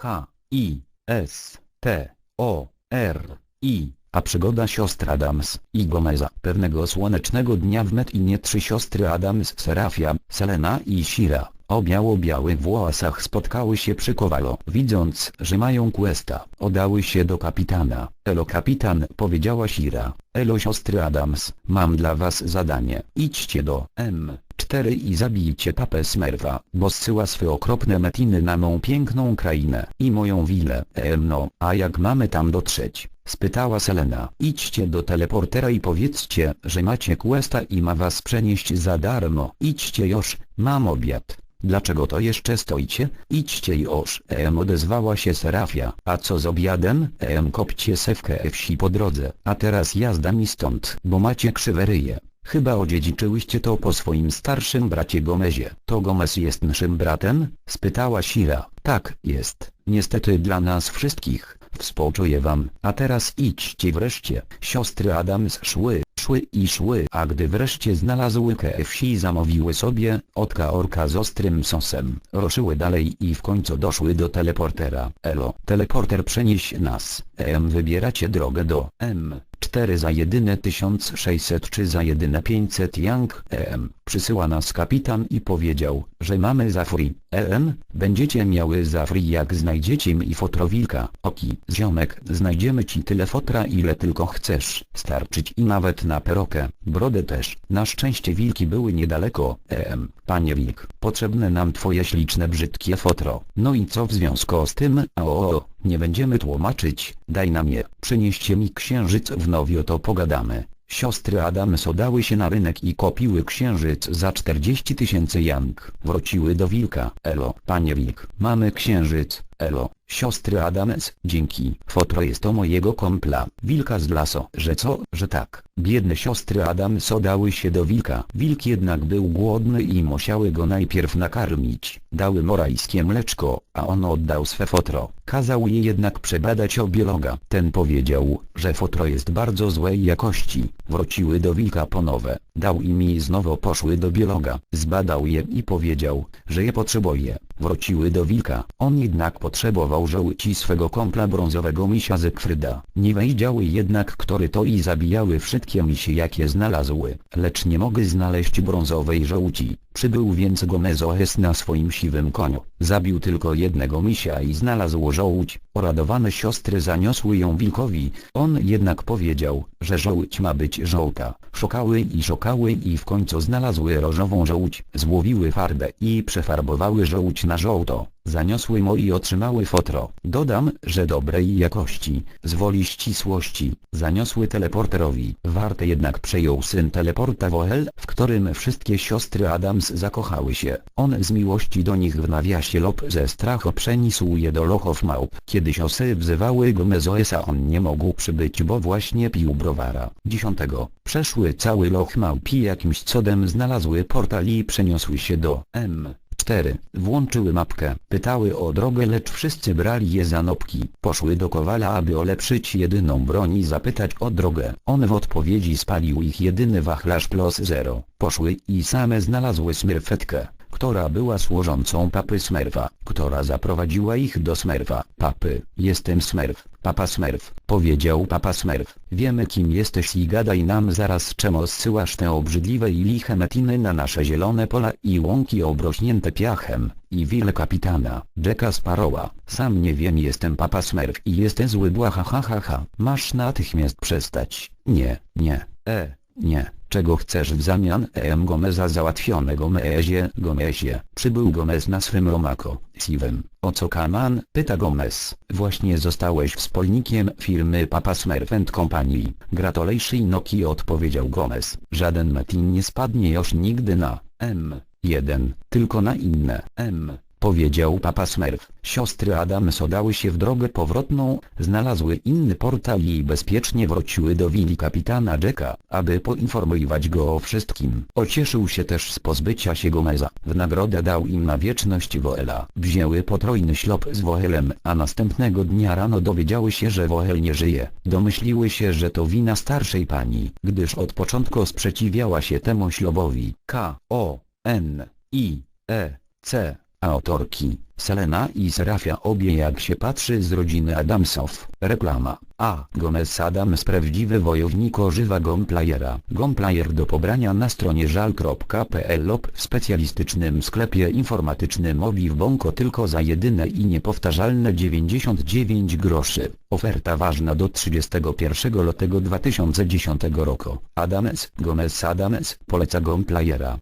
H, I, S, T, O, R, I, a przygoda siostr Adams i Gomeza. Pewnego słonecznego dnia w Metinie trzy siostry Adams, Serafia, Selena i Shira, o biało-białych włosach spotkały się przy Kowalo. Widząc, że mają questa, odały się do kapitana. Elo kapitan, powiedziała Shira. Elo siostry Adams, mam dla was zadanie. Idźcie do M4 i zabijcie papę Smerwa, bo zsyła swe okropne metiny na mą piękną krainę i moją willę. Em no, a jak mamy tam dotrzeć? Spytała Selena. Idźcie do teleportera i powiedzcie, że macie questa i ma was przenieść za darmo. Idźcie już, mam obiad. Dlaczego to jeszcze stoicie? Idźcie już. Em odezwała się Serafia. A co z obiadem? Em kopcie se w KFC po drodze. A teraz jazda mi stąd, bo macie krzywe ryje. Chyba odziedziczyłyście to po swoim starszym bracie Gomezie. To Gomez jest naszym bratem? Spytała Shira. Tak, jest. Niestety dla nas wszystkich. Współczuję wam. A teraz idźcie wreszcie. Siostry Adams szły, szły i szły. A gdy wreszcie znalazły KFC i zamówiły sobie, otka orka z ostrym sosem. Ruszyły dalej i w końcu doszły do teleportera. Elo, teleporter przenieś nas. Em wybieracie drogę do M. 4 za jedyne 1600 czy za jedyne 500 Yang EM. Przysyła nas kapitan i powiedział, że mamy za free. EM, będziecie miały za free jak znajdziecie mi fotrowilka. Oki, ziomek, znajdziemy ci tyle fotra ile tylko chcesz. Starczyć i nawet na perokę. Brodę też. Na szczęście wilki były niedaleko. EM, panie wilk, potrzebne nam twoje śliczne brzydkie fotro. No i co w związku z tym? A o, o, nie będziemy tłumaczyć, daj nam je. Przynieście mi księżyc w nowio to pogadamy. Siostry Adams odały się na rynek i kopiły księżyc za 40 tysięcy yang. Wróciły do wilka. Elo, panie wilk, mamy księżyc. Elo, siostry Adams, dzięki. Fotro jest to mojego kompla. Wilka z laso. Że co, że tak. Biedne siostry Adams odały się do wilka. Wilk jednak był głodny i musiały go najpierw nakarmić. Dały morajskie mleczko, a on oddał swe fotro. Kazał je jednak przebadać o biologa. Ten powiedział, że fotro jest bardzo złej jakości. Wróciły do wilka po nowe. Dał im i znowu poszły do biologa. Zbadał je i powiedział, że je potrzebuje. Wróciły do wilka. On jednak potrzebował żołci swego kompla brązowego misia Zekfryda. Nie wiedziały jednak który to i zabijały wszystkie misie jakie znalazły. Lecz nie mogły znaleźć brązowej żołci. Przybył więc Gomezoes na swoim siwym koniu. Zabił tylko jednego misia i znalazł żołć. Oradowane siostry zaniosły ją wilkowi. On jednak powiedział, że żołć ma być żołta. Szukały i szukały i w końcu znalazły różową żołć. Złowiły farbę i przefarbowały żołć na żołto. Zaniosły mo i otrzymały fotro. Dodam, że dobrej jakości, z woli ścisłości, zaniosły teleporterowi. Warte jednak przejął syn teleporta Woel, w którym wszystkie siostry Adams zakochały się. On z miłości do nich w nawiasie lub ze strachu przeniósł je do lochów małp. Kiedy siosy wzywały go Mezoesa on nie mógł przybyć bo właśnie pił browara. Dziesiątego. Przeszły cały loch małp i jakimś cudem znalazły portal i przeniosły się do M. 4. Włączyły mapkę. Pytały o drogę lecz wszyscy brali je za nopki. Poszły do Kowala aby ulepszyć jedyną broń i zapytać o drogę. On w odpowiedzi spalił ich jedyny wachlarz plus zero. Poszły i same znalazły smerfetkę która była służącą papy Smerfa, która zaprowadziła ich do Smerfa. Papy, jestem Smerf, papa Smerf, powiedział papa Smerf. Wiemy kim jesteś i gadaj nam zaraz czemu zsyłasz te obrzydliwe i liche metiny na nasze zielone pola i łąki obrośnięte piachem, i wile kapitana, Jacka Sparrowa. Sam nie wiem jestem papa Smerf i jestem zły bła ha ha ha ha. Masz natychmiast przestać. Nie, nie, e, nie. Czego chcesz w zamian? Em Gomeza załatwionego Mezie, Gomezie. Przybył Gomez na swym romako, Siwem. O co Kaman? Pyta Gomez. Właśnie zostałeś wspólnikiem firmy Papa Smurf Company. Gratulation Noki odpowiedział Gomez. Żaden metin nie spadnie już nigdy na M1, tylko na inne M powiedział papa Smurf. Siostry Adams odały się w drogę powrotną, znalazły inny portal i bezpiecznie wróciły do willi kapitana Jacka, aby poinformować go o wszystkim. Ocieszył się też z pozbycia się Gomeza. W nagrodę dał im na wieczność Woela. Wzięły potrójny ślub z Woelem, a następnego dnia rano dowiedziały się, że Woel nie żyje. Domyśliły się, że to wina starszej pani, gdyż od początku sprzeciwiała się temu ślubowi. K, O, N, I, E, C. Autorki, Selena i Serafia obie jak się patrzy z rodziny Adamsów. Reklama. A. Gomez Adams prawdziwy wojownik ożywa Gomplayera. Gomplayer do pobrania na stronie żal.pl lub w specjalistycznym sklepie informatycznym Olive Bonko tylko za jedyne i niepowtarzalne 99 groszy. Oferta ważna do 31 lutego 2010 roku. Adams, Gomez Adams, poleca Gomplayera.